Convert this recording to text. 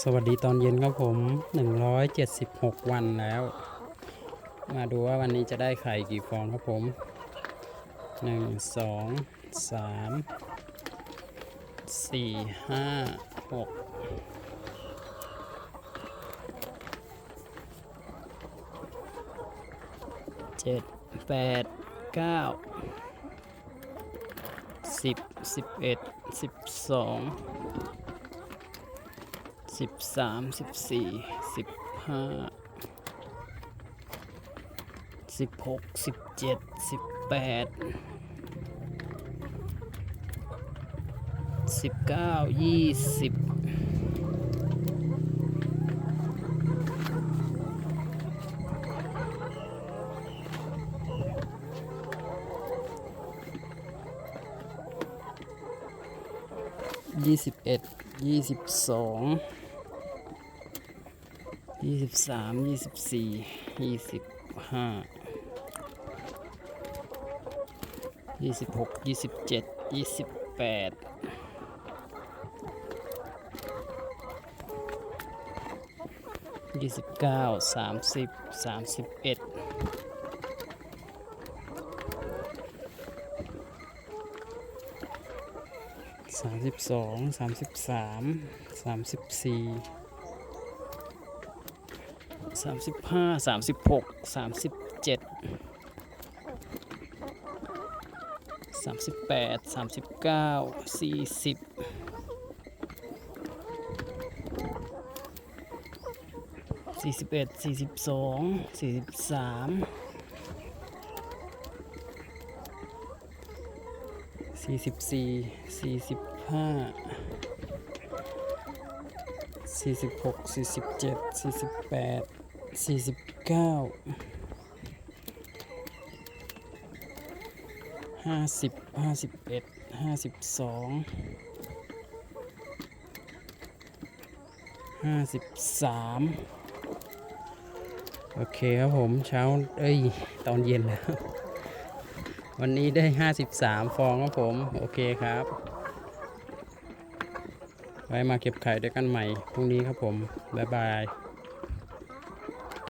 สวัสดีตอนเย็นครับผม 176 วันแล้ว มาดูว่าวันนี้จะได้ไข่กี่ฟองครับผม 1 2 3 4 5 6 เจ็ดแปดเก้าสิบสิบเอ็ดสิบสอง สิบสามสิบสี่สิบห้าสิบหกสิบเจ็ดสิบแปดสิบเก้ายี่สิบยี่สิบเอ็ดยี่สิบสอง ยี่สิบสามยี่สิบสี่ยี่สิบห้ายี่สิบหกยี่สิบเจ็ดยี่สิบแปดยี่สิบเก้าสามสิบสามสิบเอ็ดสามสิบสองสามสิบสามสามสิบสี่ สามสิบห้าสามสิบหกสามสิบเจ็ดสามสิบแปดสามสิบเก้าสี่สิบสี่สิบเอ็ดสี่สิบสองสี่สิบสามสี่สิบสี่สี่สิบห้าสี่สิบหกสี่สิบเจ็ดสี่สิบแปด สี่สิบเก้าห้าสิบห้าสิบเอ็ดห้าสิบสองห้าสิบสามโอเคครับผมเช้า เอ้ย ตอนเย็นแล้ว วันนี้ได้53ฟองครับผม โอเคครับ ไว้มาเก็บไข่ด้วยกันใหม่ พรุ่งนี้ครับผม บ๊ายบาย